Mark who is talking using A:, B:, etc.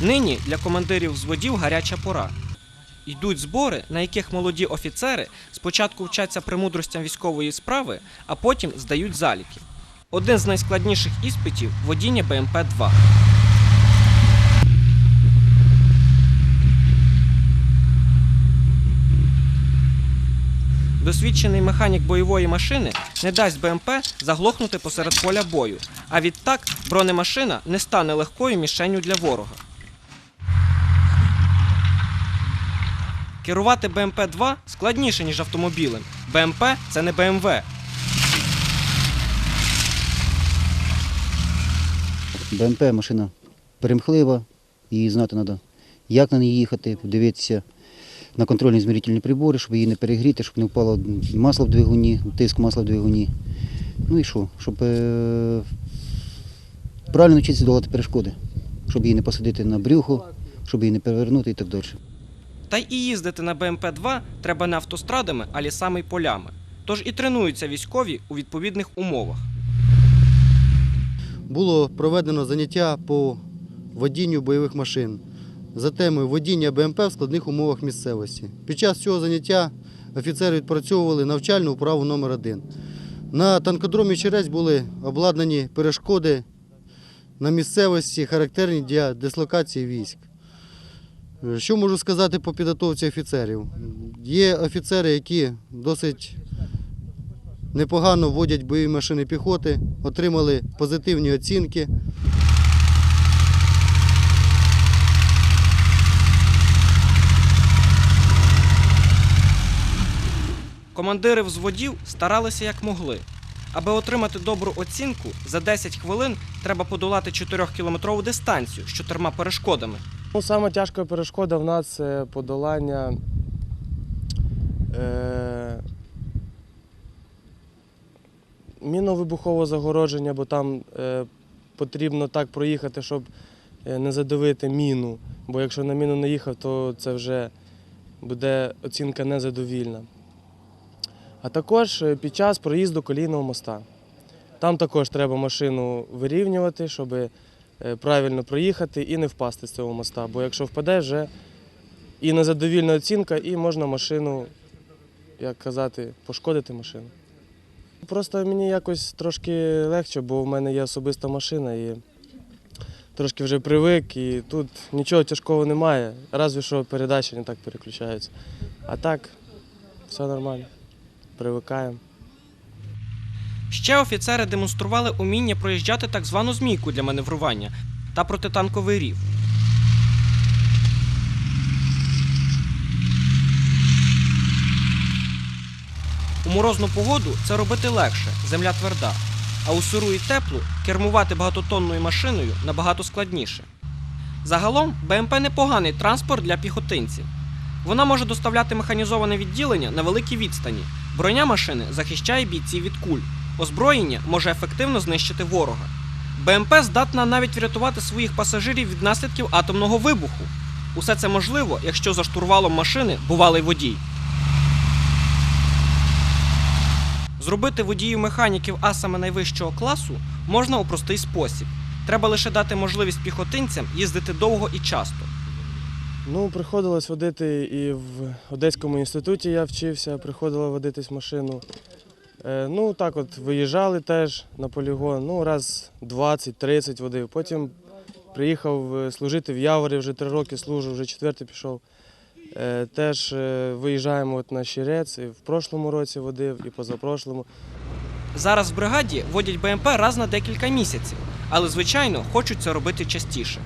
A: Нині для командирів взводів гаряча пора. Йдуть збори, на яких молоді офіцери спочатку вчаться премудростям військової справи, а потім здають заліки. Один з найскладніших іспитів водіння БМП-2. Досвідчений механік бойової машини не дасть БМП заглохнути посеред поля бою, а відтак бронемашина не стане легкою мішенню для ворога. Керувати БМП-2 складніше, ніж автомобілем. БМП це не БМВ.
B: БМП машина перемхлива, її знати треба, як на ній їхати, дивитися на контрольні змірительні прибори, щоб її не перегріти, щоб не впало масло в двигуні, тиск масла в двигуні. Ну і що? Щоб е, правильно навчитися долати перешкоди, щоб її не посадити на брюхо, щоб її не перевернути і так далі.
A: Та й і їздити на БМП-2 треба не автострадами, а лісами й полями. Тож і тренуються військові у відповідних умовах.
C: було проведено заняття по водінню бойових машин за темою водіння БМП в складних умовах місцевості. Під час цього заняття офіцери відпрацьовували навчальну вправу номер 1 На танкодромі Черець були обладнані перешкоди на місцевості, характерні для дислокації військ. Що можу сказати по підготовці офіцерів? Є офіцери, які досить непогано водять бойові машини піхоти, отримали позитивні оцінки.
A: Командири взводів старалися як могли. Аби отримати добру оцінку, за 10 хвилин треба подолати 4-кілометрову дистанцію з чотирма перешкодами.
D: Ну, саме тяжка перешкода в нас це подолання е, мінно-вибухового загородження, бо там е, потрібно так проїхати, щоб е, не задавити міну. Бо якщо на міну не їхав, то це вже буде оцінка незадовільна. А також е, під час проїзду колійного моста. Там також треба машину вирівнювати, щоб е, правильно проїхати і не впасти з цього моста. Бо якщо впаде, вже і незадовільна оцінка, і можна машину, як казати, пошкодити машину. Просто мені якось трошки легше, бо в мене є особиста машина і трошки вже привик, і тут нічого тяжкого немає, разве що передачі не так переключаються. А так, все нормально, привикаємо.
A: Ще офіцери демонстрували уміння проїжджати так звану змійку для маневрування та протитанковий рів. У морозну погоду це робити легше, земля тверда. А у сиру і теплу кермувати багатотонною машиною набагато складніше. Загалом БМП непоганий транспорт для піхотинців. Вона може доставляти механізоване відділення на великій відстані. Броня машини захищає бійців від куль. Озброєння може ефективно знищити ворога. БМП здатна навіть врятувати своїх пасажирів від наслідків атомного вибуху. Усе це можливо, якщо за штурвалом машини бувалий водій. Зробити водіїв механіків асами найвищого класу можна у простий спосіб. Треба лише дати можливість піхотинцям їздити довго і часто.
D: Ну, приходилось водити і в Одеському інституті я вчився, приходило водитись машину. Е, ну, так от виїжджали теж на полігон, ну, раз 20-30 водив. Потім приїхав е, служити в Яворі, вже три роки служу, вже четвертий пішов. Е, теж виїжджаємо от на Щирець, і в прошлому році водив, і позапрошлому.
A: Зараз в бригаді водять БМП раз на декілька місяців, але звичайно хочуть це робити частіше.